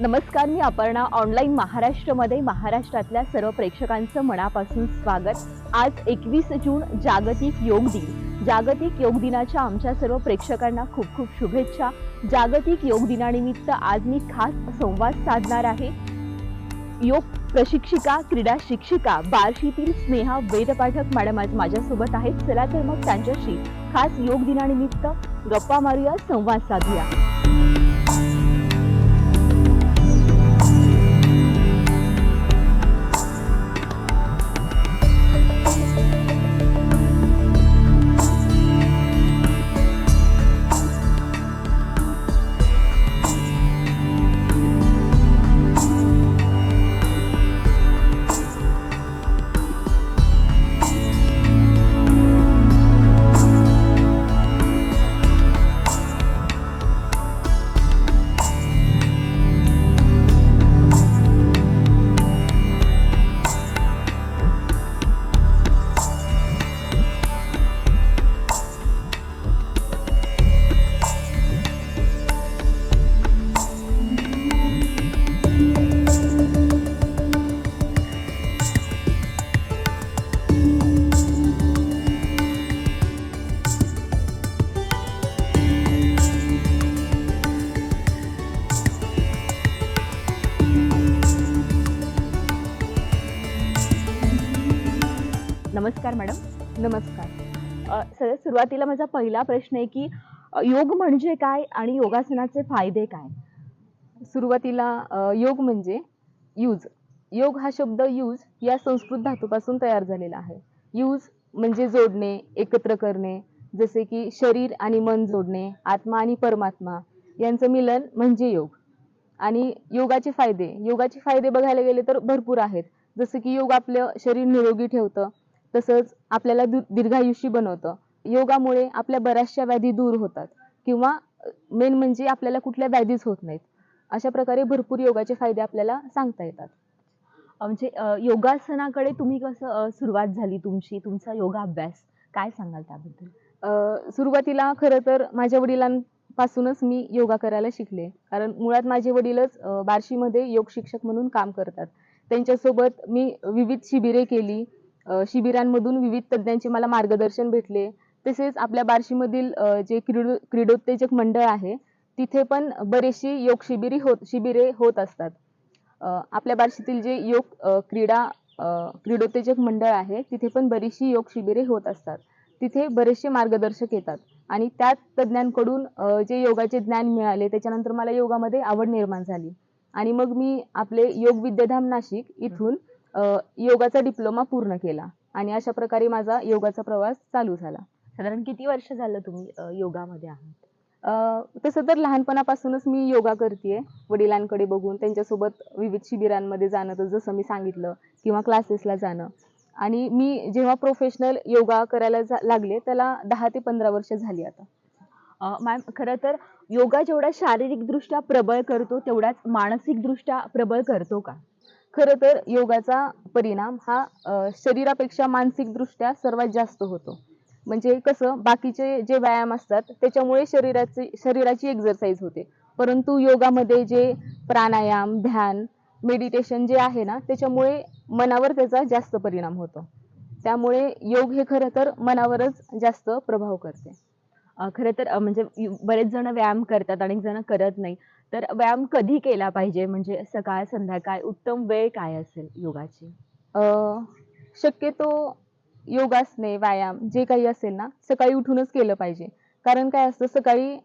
नमस्कार मी अपर्णा. ऑनलाईन महाराष्ट्रमध्ये महाराष्ट्रातल्या सर्व प्रेक्षकांचं मनापासून स्वागत. आज एकवीस जून जागतिक योग दिन. जागतिक योग दिनाच्या आमच्या सर्व प्रेक्षकांना खूप खूप शुभेच्छा. जागतिक योग दिनानिमित्त आज मी खास संवाद साधणार आहे. योग प्रशिक्षिका क्रीडा शिक्षिका बार्शीतील स्नेहा वेदपाठक मॅडम आज माझ्यासोबत आहेत. चला तर मग त्यांच्याशी खास योग दिनानिमित्त गप्पा मारूया संवाद साधूया. मॅडम. नमस्कार. सर सुरुवातीला माझा पहिला प्रश्न आहे की योग म्हणजे काय आणि योगासनाचे फायदे काय? सुरुवातीला योग म्हणजे यूज. योग हा शब्द यूज या संस्कृत धातूपासून तयार झालेला आहे. यूज म्हणजे जोडणे एकत्र करणे जसे की शरीर आणि मन जोडणे आत्मा आणि परमात्मा. यांचं मिलन म्हणजे योग. आणि योगाचे फायदे. योगाचे फायदे बघायला गेले तर भरपूर आहेत. जसं की योग आपलं शरीर निरोगी ठेवतं तसंच आपल्याला दु- दीर्घायुषी बनवतं. योगामुळे आपल्या बऱ्याचशा व्याधी दूर होतात. किंवा मेन म्हणजे आपल्याला कुठल्या व्याधीच होत नाहीत. अशा प्रकारे भरपूर योगाचे फायदे आपल्याला सांगता येतात. म्हणजे योगासनाकडे तुम्ही कसं सुरुवात झाली तुमची? तुमचा योगा अभ्यास काय सांगाल त्याबद्दल? सुरुवातीला खरं तर माझ्या वडिलांपासूनच मी योगा करायला शिकले. कारण मुळात माझे वडीलच बार्शीमध्ये योग शिक्षक म्हणून काम करतात. त्यांच्यासोबत मी विविध शिबिरे केली. शिबिरांमधून विविध तज्ज्ञांचे मला मार्गदर्शन भेटले. तसेच आपल्या बार्शीमधील जे क्रीडो क्रीडोत्तेजक मंडळ आहे तिथे पण बरेचशी योग शिबिरी होत शिबिरे होत असतात. आपल्या बार्शीतील जे योग क्रीडा क्रीडोत्तेजक मंडळ आहे तिथे पण बरीचशी योग शिबिरे होत असतात. तिथे बरेचसे मार्गदर्शक येतात आणि त्याच तज्ज्ञांकडून जे योगाचे ज्ञान मिळाले त्याच्यानंतर मला योगामध्ये आवड निर्माण झाली. आणि मग मी आपले योग विद्याधाम नाशिक इथून योगाचा डिप्लोमा पूर्ण केला. आणि अशा प्रकारे माझा योगाचा प्रवास चालू झाला. साधारण किती वर्ष झालं तुम्ही अ, योगामध्ये आहात? अ, तसं तर लहानपणापासूनच मी योगा करते वडिलांकडे बघून त्यांच्यासोबत विविध शिबिरांमध्ये जाणं तर जसं मी सांगितलं किंवा क्लासेसला जाणं. आणि मी जेव्हा प्रोफेशनल योगा करायला जा- लागले त्याला दहा ते पंधरा वर्ष झाली आता. अ, मॅम खरं तर योगा जेवढा शारीरिकदृष्ट्या प्रबळ करतो तेवढाच मानसिकदृष्ट्या प्रबळ करतो का? खरं तर योगाचा परिणाम हा शरीरापेक्षा मानसिकदृष्ट्या सर्वात जास्त होतो. म्हणजे कसं बाकीचे जे व्यायाम असतात त्याच्यामुळे शरीराची शरीराची एक्झरसाईज होते. परंतु योगामध्ये जे प्राणायाम ध्यान मेडिटेशन जे आहे ना त्याच्यामुळे मनावर त्याचा जास्त परिणाम होतो. त्यामुळे योग हे खरं तर मनावरच जास्त प्रभाव करते. खरं तर म्हणजे बरेच जण व्यायाम करतात अनेक जण करत नाही. तर व्यायाम कधी केला पाहिजे? म्हणजे सकाळ संध्याकाळ उत्तम वेळ काय असेल योगाची? अ, शक्यतो योगासने व्यायाम जे काही असेल ना सकाळी उठूनच केलं पाहिजे. कारण काय असतं सकाळी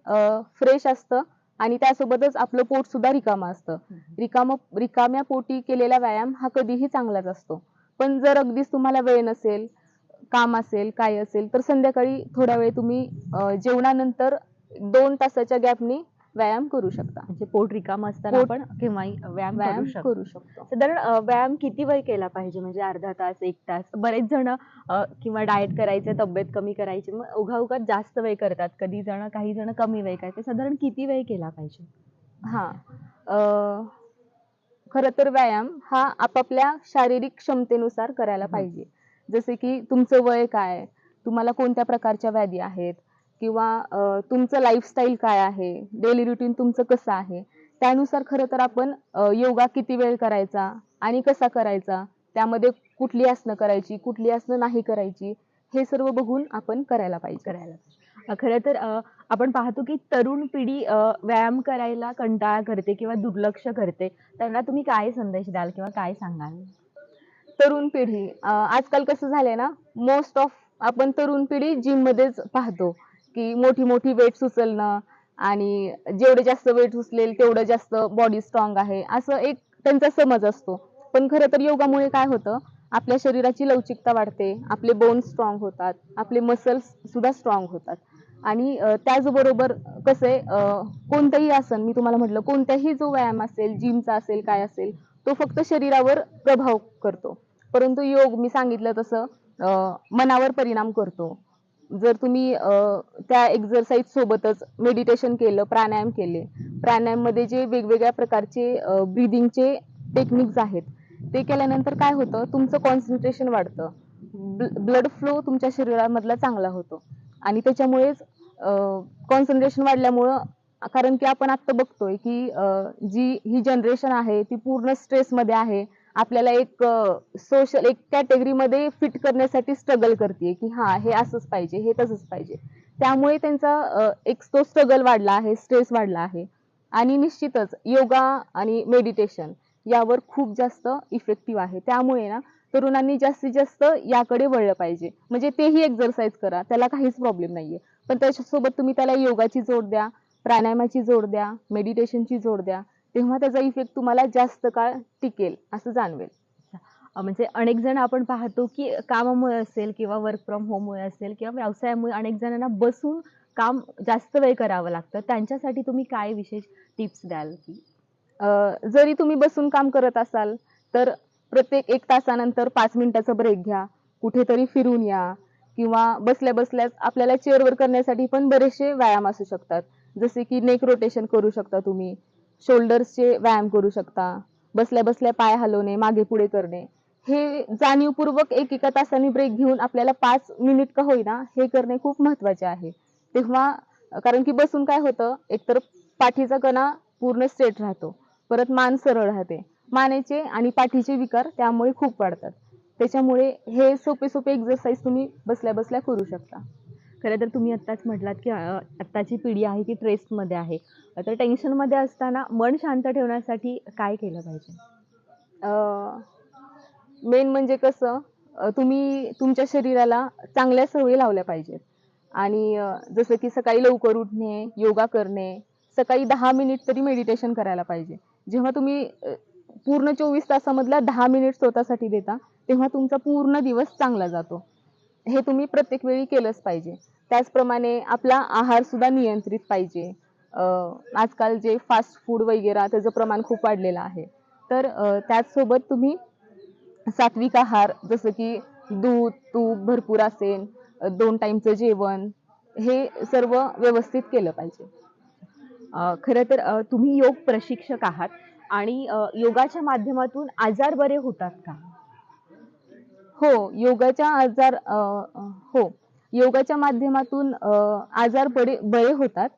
फ्रेश असतं आणि त्यासोबतच आपलं पोट सुद्धा रिकामं असतं. रिकाम रिकाम्या पोटी केलेला व्यायाम हा कधीही चांगलाच असतो. पण जर अगदीच तुम्हाला वेळ नसेल काम असेल काय असेल तर संध्याकाळी थोडा वेळ तुम्ही जेवणानंतर दोन तासाच्या गॅपनी व्यायाम करू शकता. म्हणजे पोट रिकाम असताना पोट- आपण केव्हाही व्यायाम व्यायाम करू शकतो. करू शकतो. साधारण अ, व्यायाम किती वेळ केला पाहिजे? म्हणजे अर्धा तास एक तास? बरेच जण अ, किंवा डाएट करायचे तब्येत कमी करायची मग उघा जास्त वेळ करतात. कधी जण काही जण कमी वेळ करतात. साधारण किती वेळ केला पाहिजे? हा. अ, खरं तर व्यायाम हा आपापल्या शारीरिक क्षमतेनुसार करायला हम्म. पाहिजे. जसे की तुमचं वय काय? तुम्हाला कोणत्या प्रकारच्या व्याधी आहेत? किंवा तुमचं लाईफस्टाईल काय आहे? डेली रुटीन तुमचं कसं आहे? त्यानुसार खरं तर आपण योगा किती वेळ करायचा आणि कसा करायचा? त्यामध्ये कुठली आसनं करायची कुठली आसनं नाही करायची? हे सर्व बघून आपण करायला पाहिजे. करायला अ, खरं तर आपण पाहतो की तरुण पिढी व्यायाम करायला कंटाळा करते किंवा दुर्लक्ष करते. त्यांना तुम्ही काय संदेश द्याल किंवा काय सांगाल? तरुण पिढी. आजकाल कसं झालंय ना मोस्ट ऑफ आपण तरुण पिढी जिम मध्येच पाहतो. की मोठी मोठी वेट उचलणं आणि जेवढे जास्त वेट उचलेल तेवढं जास्त बॉडी स्ट्रॉंग आहे असं एक त्यांचा समज असतो. पण खरं तर योगामुळे काय होतं? आपल्या शरीराची लवचिकता वाढते आपले बोन स्ट्रॉंग होतात आपले मसल्स सुद्धा स्ट्रॉंग होतात. आणि त्याचबरोबर कसं आहे कोणतंही आसन मी तुम्हाला म्हटलं कोणताही जो व्यायाम असेल जिमचा असेल काय असेल तो फक्त शरीरावर प्रभाव करतो. परंतु योग मी सांगितलं तसं मनावर परिणाम करतो. जर तुम्ही त्या एक्झरसाईज सोबतच मेडिटेशन केलं प्राणायाम केले प्राणायाममध्ये जे वेगवेगळ्या प्रकारचे ब्रिदिंगचे टेक्निक्स आहेत ते केल्यानंतर काय होतं? तुमचं कॉन्सन्ट्रेशन वाढतं. ब्लड फ्लो तुमच्या शरीरामधला चांगला होतो. आणि त्याच्यामुळेच कॉन्सन्ट्रेशन वाढल्यामुळं कारण की आपण आत्ता बघतोय की जी ही जनरेशन आहे ती पूर्ण स्ट्रेसमध्ये आहे. आपल्याला एक सोशल एक कॅटेगरीमध्ये फिट करण्यासाठी स्ट्रगल करते की हां हे असंच पाहिजे हे तसंच पाहिजे. त्यामुळे त्यांचा एक तो स्ट्रगल वाढला आहे स्ट्रेस वाढला आहे. आणि निश्चितच योगा आणि मेडिटेशन यावर खूप जास्त इफेक्टिव्ह आहे. त्यामुळे ना तरुणांनी जास्तीत जास्त याकडे वळलं पाहिजे. म्हणजे तेही एक्झरसाइज करा त्याला काहीच प्रॉब्लेम नाहीये. पण त्याच्यासोबत तुम्ही त्याला योगाची जोड द्या प्राणायामाची जोड द्या मेडिटेशनची जोड द्या. तेव्हा त्याचा इफेक्ट तुम्हाला जास्त काळ टिकेल असं जाणवेल. म्हणजे अनेक जण आपण पाहतो की कामामुळे असेल किंवा वर्क फ्रॉम होममुळे असेल किंवा व्यवसायामुळे अनेक जणांना बसून काम जास्त वेळ करावं लागतं. त्यांच्यासाठी तुम्ही काय विशेष टिप्स द्याल की? जरी तुम्ही बसून काम करत असाल तर प्रत्येक एक तासानंतर पाच मिनिटाचा ब्रेक घ्या. कुठेतरी फिरून या. किंवा बसल्या बसल्याच आपल्याला चेअरवर करण्यासाठी पण बरेचसे व्यायाम असू शकतात. जसे की नेक रोटेशन करू शकता तुम्ही. शोल्डर्सचे व्यायाम करू शकता बसल्या बसल्या पाय हलवणे मागे पुढे करणे. हे जाणीवपूर्वक एक एका तासाने ब्रेक घेऊन आपल्याला पाच मिनिट का होईना हे करणे खूप महत्त्वाचे आहे. तेव्हा कारण की बसून काय होतं एकतर पाठीचा कणा पूर्ण स्ट्रेट राहतो परत मान सरळ राहते. मानेचे आणि पाठीचे विकार त्यामुळे खूप वाढतात. त्याच्यामुळे हे सोपे सोपे एक्सरसाइज तुम्ही बसल्या बसल्या करू शकता. खरं तर तुम्ही आत्ताच म्हटलात की आत्ताची पिढी आहे की ट्रेसमध्ये आहे. तर टेन्शनमध्ये असताना मन शांत ठेवण्यासाठी काय केलं पाहिजे? मेन म्हणजे कसं तुम्ही तुमच्या शरीराला चांगल्या सवयी लावल्या पाहिजेत. आणि जसं की सकाळी लवकर उठणे योगा करणे सकाळी दहा मिनिट तरी मेडिटेशन करायला पाहिजे. जेव्हा तुम्ही पूर्ण चोवीस तासामधला दहा मिनिट स्वतःसाठी देता तेव्हा तुमचा पूर्ण दिवस चांगला जातो. हे तुम्ही प्रत्येक वेळी केलंच पाहिजे. त्याचप्रमाणे आपला आहार सुद्धा नियंत्रित पाहिजे. आजकाल जे फास्ट फूड वगैरे त्याचं प्रमाण खूप वाढलेलं आहे. तर त्याचसोबत तुम्ही सात्विक आहार जसं की दूध तूप भरपूर असेल दोन टाईमचं जेवण हे सर्व व्यवस्थित केलं पाहिजे. खरं तर तुम्ही योग प्रशिक्षक आहात आणि योगाच्या माध्यमातून आजार बरे होतात का? हो योगाच्या आजार हो. योगाच्या माध्यमातून आजार बरे बरे होतात.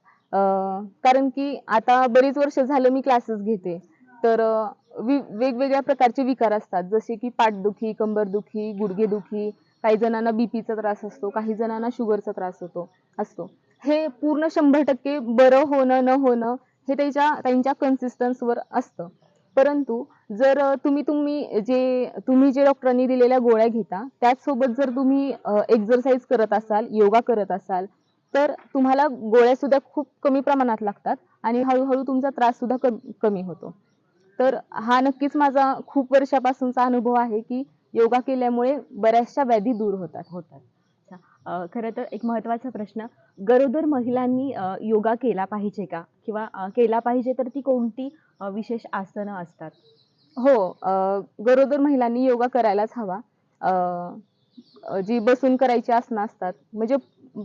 कारण की आता बरीच वर्ष झालं मी क्लासेस घेते. तर वि- वेगवेगळ्या प्रकारचे विकार असतात. जसे की पाठदुखी कंबरदुखी गुडघेदुखी काही जणांना बी पीचा त्रास असतो काही जणांना शुगरचा त्रास होतो असतो. हे पूर्ण शंभर टक्के बरं होणं न होणं हे त्याच्या त्यांच्या कन्सिस्टन्सवर असतं. परंतु जर तुम्ही तुम्ही जे तुम्ही जे डॉक्टरांनी दिलेल्या गोळ्या घेता त्याचसोबत जर तुम्ही एक्झरसाईज करत असाल योगा करत असाल तर तुम्हाला गोळ्या सुद्धा खूप कमी प्रमाणात लागतात आणि हळूहळू तुमचा त्रास सुद्धा कमी कमी होतो. तर हा नक्कीच माझा खूप वर्षापासूनचा अनुभव आहे की योगा केल्यामुळे बऱ्याचशा व्याधी दूर होतात होतात. खरं तर एक महत्त्वाचा प्रश्न गरोदर महिलांनी योगा केला पाहिजे का? किंवा केला पाहिजे तर ती कोणती विशेष आसनं असतात? हो अ, गरोदर महिलांनी योगा करायलाच हवा. अ, अ, जी बसून करायची आसनं असतात. म्हणजे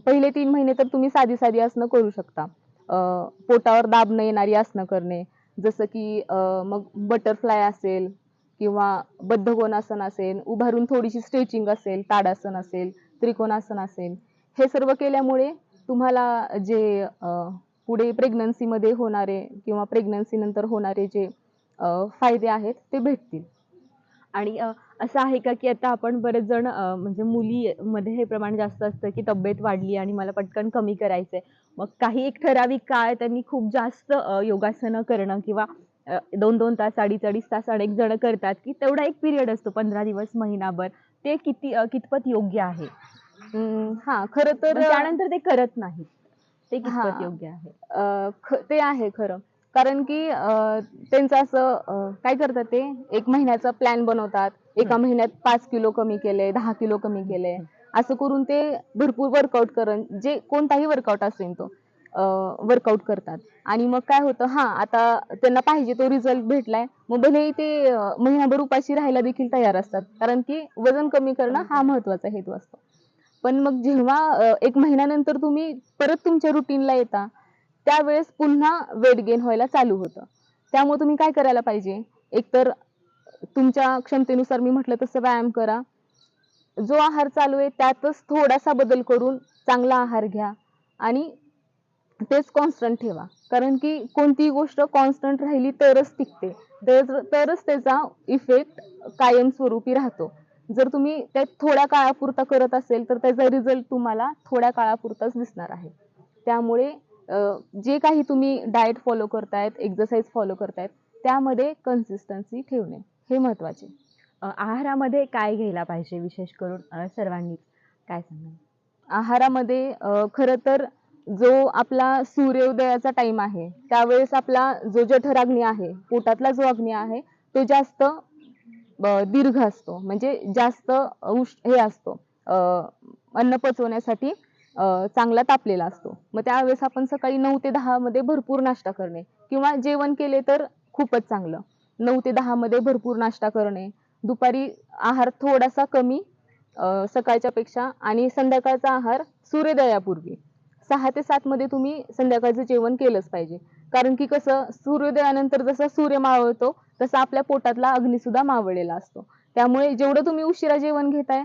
पहिले तीन महिने तर तुम्ही साधी साधी आसनं करू शकता. अ, पोटावर दाब न येणारी आसनं करणे. जसं की अ, मग बटरफ्लाय असेल किंवा बद्धकोनासन असेल उभारून थोडीशी स्ट्रेचिंग असेल ताडासन असेल त्रिकोणासन असेल हे सर्व केल्यामुळे तुम्हाला जे अ, पुढे प्रेग्नन्सीमध्ये होणारे किंवा प्रेग्नन्सीनंतर होणारे जे अ, फायदे आहेत ते भेटतील. आणि अ, असं आहे का की आता आपण बरेच जण अ, म्हणजे मुलीमध्ये हे प्रमाण जास्त असतं की तब्येत वाढली आणि मला पटकन कमी करायचंय. मग काही एक ठराविक काळ त्यांनी खूप जास्त अ, योगासनं करणं किंवा अ, दोन दोन तास अडीच अडीच तास अनेक जण करतात की तेवढा एक पिरियड असतो पंधरा दिवस महिनाभर. ते किती अ, कितपत योग्य आहे? अं, हा खरं तर पण त्यानंतर ते करत नाहीत. ते कितपत हा. योग्य आहे? अ, ख- ते आहे खरं. कारण की त्यांचं असं काय करतात ते? एक महिन्याचा प्लॅन बनवतात. एका महिन्यात पाच किलो कमी केले दहा किलो कमी केले. असं करून ते भरपूर वर्कआउट करण जे कोणताही वर्कआउट असेल तो वर्कआउट करतात. आणि मग काय होतं? हा आता त्यांना पाहिजे तो रिझल्ट भेटलाय. मग भलेही ते महिनाभर उपाशी राहायला देखील तयार असतात. कारण की वजन कमी करणं हा महत्त्वाचा हेतू असतो. पण मग जेव्हा एक महिन्यानंतर तुम्ही परत तुमच्या रुटीनला येता त्यावेळेस पुन्हा वेट गेन व्हायला चालू होतं. त्यामुळे तुम्ही काय करायला पाहिजे? एकतर तुमच्या क्षमतेनुसार मी म्हटलं तसं व्यायाम करा. जो आहार चालू आहे त्यातच थोडासा बदल करून चांगला आहार घ्या आणि तेच कॉन्स्टंट ठेवा. कारण की कोणतीही गोष्ट कॉन्स्टंट राहिली तरच टिकते. तरच त्याचा इफेक्ट कायमस्वरूपी राहतो. जर तुम्ही त्यात थोड्या काळापुरता करत असेल तर त्याचा रिझल्ट तुम्हाला थोड्या काळापुरताच दिसणार आहे. त्यामुळे जे काही तुम्ही डाएट फॉलो करतायत एक्झरसाईज फॉलो करतायत त्यामध्ये कन्सिस्टन्सी ठेवणे हे महत्त्वाचे आहारामध्ये काय घ्यायला पाहिजे विशेष करून सर्वांनी? काय सांगाल? आहारामध्ये खरं तर जो आपला सूर्योदयाचा टाईम आहे त्यावेळेस आपला जो जठराग्नी आहे पोटातला जो अग्नी आहे तो जास्त दीर्घ असतो. म्हणजे जास्त उष हे असतो. अन्न पचवण्यासाठी चांगला तापलेला असतो. मग त्यावेळेस आपण सकाळी नऊ ते दहामध्ये भरपूर नाश्ता करणे किंवा जेवण केले तर खूपच चांगलं. नऊ ते दहामध्ये भरपूर नाश्ता करणे. दुपारी आहार थोडासा कमी सकाळच्या पेक्षा आणि संध्याकाळचा आहार सूर्योदयापूर्वी. सहा ते सातमध्ये तुम्ही संध्याकाळचं जेवण केलंच पाहिजे. कारण की कसं सूर्योदयानंतर जसा सूर्य मावळतो तसा आपल्या पोटातला अग्निसुद्धा मावळलेला असतो. त्यामुळे जेवढं तुम्ही उशिरा जेवण घेताय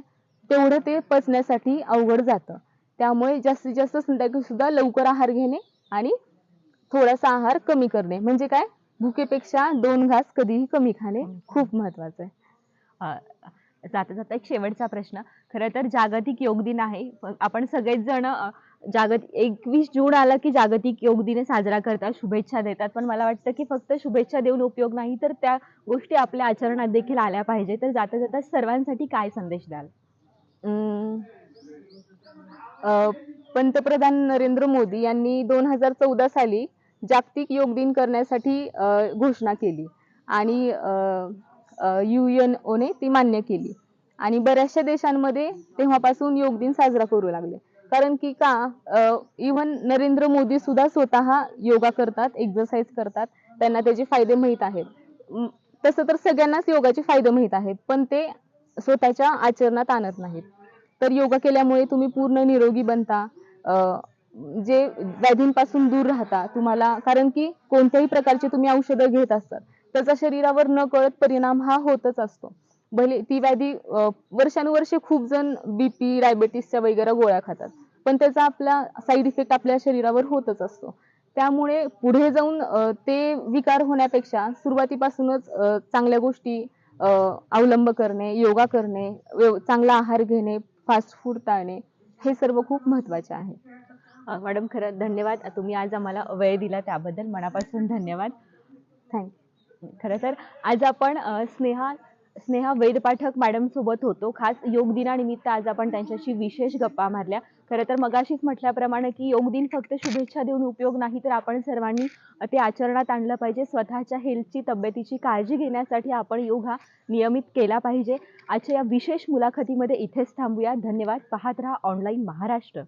तेवढं ते पचण्यासाठी अवघड जातं. त्यामुळे जास्तीत जास्त संध्याकाळी सुद्धा लवकर आहार घेणे आणि थोडासा आहार कमी करणे. म्हणजे काय? भुकेपेक्षा दोन घास कधीही कमी खाणे खूप महत्वाचं आहे. जाता जाता एक शेवटचा प्रश्न. खरं तर जागतिक योग दिन आहे. पण आपण सगळेच जण अ, जागतिक एकवीस जून आला की जागतिक योग दिन साजरा करतात शुभेच्छा देतात. पण मला वाटतं की फक्त शुभेच्छा देऊन उपयोग नाही तर त्या गोष्टी आपल्या आचरणात देखील आल्या पाहिजे. तर जाता जाता सर्वांसाठी काय संदेश द्याल? पंतप्रधान नरेंद्र मोदी यांनी दोन हजार चौदा साली जागतिक योग दिन करण्यासाठी घोषणा केली. आणि यू यन ओने ती मान्य केली. आणि बऱ्याचशा देशांमध्ये तेव्हापासून योग दिन साजरा करू लागले. कारण की का इव्हन नरेंद्र मोदी सुद्धा स्वतः योगा करतात एक्झरसाईज करतात त्यांना त्याचे फायदे माहीत आहेत. तसं तर सगळ्यांनाच योगाचे फायदे माहीत आहेत पण ते स्वतःच्या आचरणात आणत नाहीत. तर योगा केल्यामुळे तुम्ही पूर्ण निरोगी बनता. जे व्याधींपासून दूर राहता तुम्हाला कारण की कोणत्याही प्रकारचे तुम्ही औषधं घेत असतात त्याचा शरीरावर न कळत परिणाम हा होतच असतो. भले ती व्याधी वर्षानुवर्षे खूप जण बीपी डायबेटीसच्या वगैरे गोळ्या खातात पण त्याचा आपला साईड इफेक्ट आपल्या शरीरावर होतच असतो. त्यामुळे पुढे जाऊन ते विकार होण्यापेक्षा सुरुवातीपासूनच चांगल्या गोष्टी अवलंब करणे योगा करणे व्यव- चांगला आहार घेणे फास्ट फूड टाळणे हे सर्व खूप महत्त्वाचे आहे. मॅडम खरं धन्यवाद. तुम्ही आज आम्हाला वेळ दिला त्याबद्दल मनापासून धन्यवाद. थँक्यू खरं तर आज आपण स्नेहा स्नेहा वेदपाठक मॅडम सोबत होतो. खास योग दिनानिमित्त आज आपण त्यांच्याशी विशेष गप्पा मारल्या. खरं तर मगाशीच म्हटल्याप्रमाणे की योग दिन फक्त शुभेच्छा देऊन उपयोग नाही तर आपण सर्वांनी ते आचरणात आणलं पाहिजे. स्वतःच्या हेल्थची तब्येतीची काळजी घेण्यासाठी आपण योग हा नियमित केला पाहिजे. आजच्या या विशेष मुलाखतीमध्ये इथेच थांबूया. धन्यवाद. पाहत राहा ऑनलाईन महाराष्ट्र.